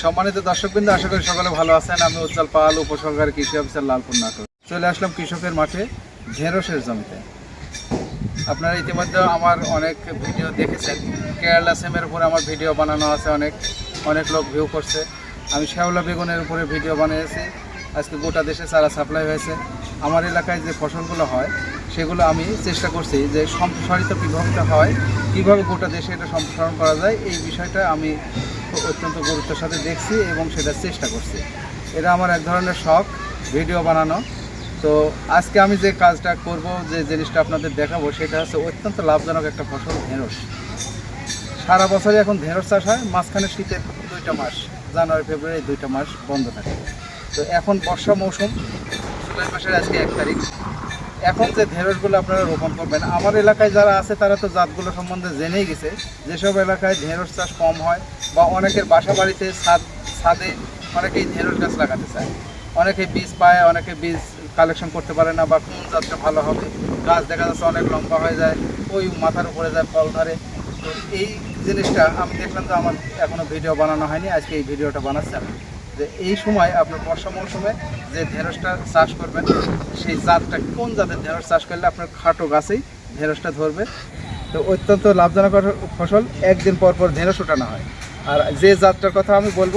সম্মানিত দর্শকবৃন্দ, আশা করি সকলে ভালো আছেন। আমি উজ্জ্বল পাল উপসরকারি কৃষি অফিসার লালপুর নাটোর চলে আসলাম কৃষকের মাঠে, ঢেঁড়সের জমিতে। আপনারা ইতিমধ্যে আমার অনেক ভিডিও দেখেছেন। কেরালা সেমের উপরে আমার ভিডিও বানানো আছে অনেক। অনেক লোক ভিউ করছে। আমি শ্যাওলা বেগুনের উপরে ভিডিও বানিয়েছি। আজকে গোটা দেশে চারা সাপ্লাই হয়েছে। আমার এলাকায় যে ফসলগুলো হয়, সেগুলো আমি চেষ্টা করছি যে সম্প্রসারিত কীভাবে হয়, কীভাবে গোটা দেশে এটা সম্প্রসারণ করা যায়, এই বিষয়টা আমি অত্যন্ত গুরুত্বের সাথে দেখছি এবং সেটা চেষ্টা করছি। এটা আমার এক ধরনের শখ, ভিডিও বানানো। তো আজকে আমি যে কাজটা করব, যে জিনিসটা আপনাদের দেখাবো, সেটা হচ্ছে অত্যন্ত লাভজনক একটা ফসল, ঢেঁড়স। সারা বছরে এখন ঢেঁড়স চাষ হয়, মাঝখানে শীতের দুইটা মাস, জানুয়ারি, ফেব্রুয়ারি দুইটা মাস বন্ধ থাকে। তো এখন বর্ষা মৌসুম, জুলাই মাসের আজকে এক তারিখ। এখন যে ঢেঁড়সগুলো আপনারা রোপণ করবেন, আমার এলাকায় যারা আছে, তারা তো জাতগুলো সম্বন্ধে জেনেই গেছে। যেসব এলাকায় ঢেঁড়স চাষ কম হয় বা অনেকের বাসা বাড়িতে ছাদ ছাদে অনেকেই ঢেঁড়স গাছ লাগাতে চায়। অনেকে বীজ পায়, অনেকে বীজ কালেকশন করতে পারে না বা কোন জাতটা ভালো হবে। গাছ দেখা যাচ্ছে অনেক লম্বা হয়ে যায়, ওই মাথার উপরে যায় ফল ধরে। তো এই জিনিসটা আমি দেখলাম যে আমার এখনও ভিডিও বানানো হয়নি, আজকে এই ভিডিওটা বানাচ্ছি আমি। যে এই সময় আপনার বর্ষা মৌসুমে যে ঢেঁড়সটা চাষ করবেন, সেই জাতটা কোন জাতের ঢেঁড়স চাষ করলে আপনার খাটো গাছেই ঢেঁড়সটা ধরবে? তো অত্যন্ত লাভজনক ফসল, একদিন পর পর ঢেঁড়স ওঠানো হয়। আর যে জাতটার কথা আমি বলব,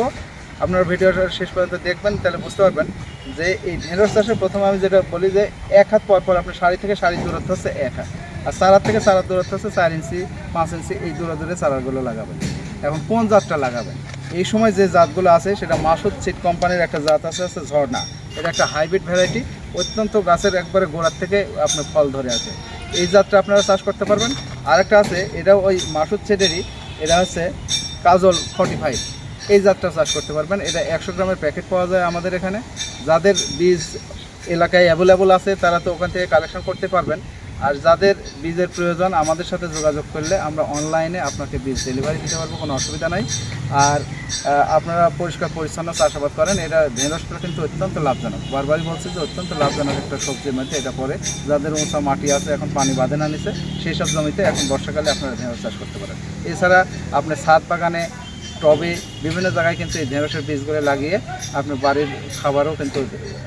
আপনার ভিডিওটা শেষ পর্যন্ত দেখবেন, তাহলে বুঝতে পারবেন যে এই ঢেঁড়স চাষে প্রথমে আমি যেটা বলি যে এক হাত পর পর আপনার শাড়ি থেকে শাড়ির দূরত্ব হচ্ছে এক হাত। আর চারার থেকে চারার দূরত্ব হচ্ছে চার ইঞ্চি, পাঁচ ইঞ্চি এই দূরে দূরে চারাগুলো লাগাবেন। এখন কোন জাতটা লাগাবেন? এই সময় যে জাতগুলো আছে, সেটা মাসুদ সিড কোম্পানির একটা জাত আছে আছে ঝর্ণা। এটা একটা হাইব্রিড ভ্যারাইটি অত্যন্ত গাছের একবারে গোড়ার থেকে আপনার ফল ধরে আছে। এই জাতটা আপনারা চাষ করতে পারবেন। আরেকটা আছে, এটাও ওই মাসুদ সেডেরই এটা হচ্ছে কাজল ফর্টি ফাইভ এই জাতটা চাষ করতে পারবেন। এটা একশো গ্রামের প্যাকেট পাওয়া যায় আমাদের এখানে। যাদের বীজ এলাকায় অ্যাভেলেবল আছে, তারা তো ওখান থেকে কালেকশন করতে পারবেন। আর যাদের বীজের প্রয়োজন আমাদের সাথে যোগাযোগ করলে আমরা অনলাইনে আপনাকে বীজ ডেলিভারি দিতে পারব, কোনো অসুবিধা নাই। আর আপনারা পরিষ্কার পরিচ্ছন্ন চাষাবাদ করেন, এটা ঢেঁড়সটা কিন্তু অত্যন্ত লাভজনক। বারবারই বলছি যে অত্যন্ত লাভজনক একটা সবজির মধ্যে এটা পরে যাদের উঁচা মাটি আছে, এখন পানি বাঁধে না নিছে সেই সব জমিতে এখন বর্ষাকালে আপনারা ঢেঁড়স চাষ করতে পারেন। এছাড়া আপনি ছাদ বাগানে টবে বিভিন্ন জায়গায় কিন্তু এই ঢেঁড়সের বীজগুলো লাগিয়ে আপনি বাড়ির খাবারও কিন্তু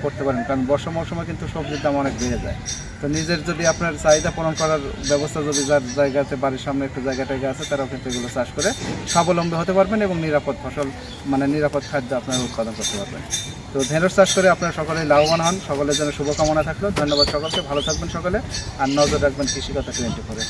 করতে পারেন, কারণ বর্ষা মৌসুমে কিন্তু সবজির দাম অনেক বেড়ে যায়। তো নিজের যদি আপনার চাহিদা পূরণ করার ব্যবস্থা যদি যার জায়গাতে বাড়ির সামনে একটু জায়গা টায়গা আছে, তারাও কিন্তু এগুলো চাষ করে স্বাবলম্বী হতে পারবেন এবং নিরাপদ ফসল মানে নিরাপদ খাদ্য আপনারা উৎপাদন করতে পারবেন। তো ঢেঁড়স চাষ করে আপনারা সকলেই লাভবান হন, সকলের জন্য শুভকামনা থাকল। ধন্যবাদ সকলকে, ভালো থাকবেন সকলে, আর নজর রাখবেন কৃষিকতা টোয়েন্টি ফোরে।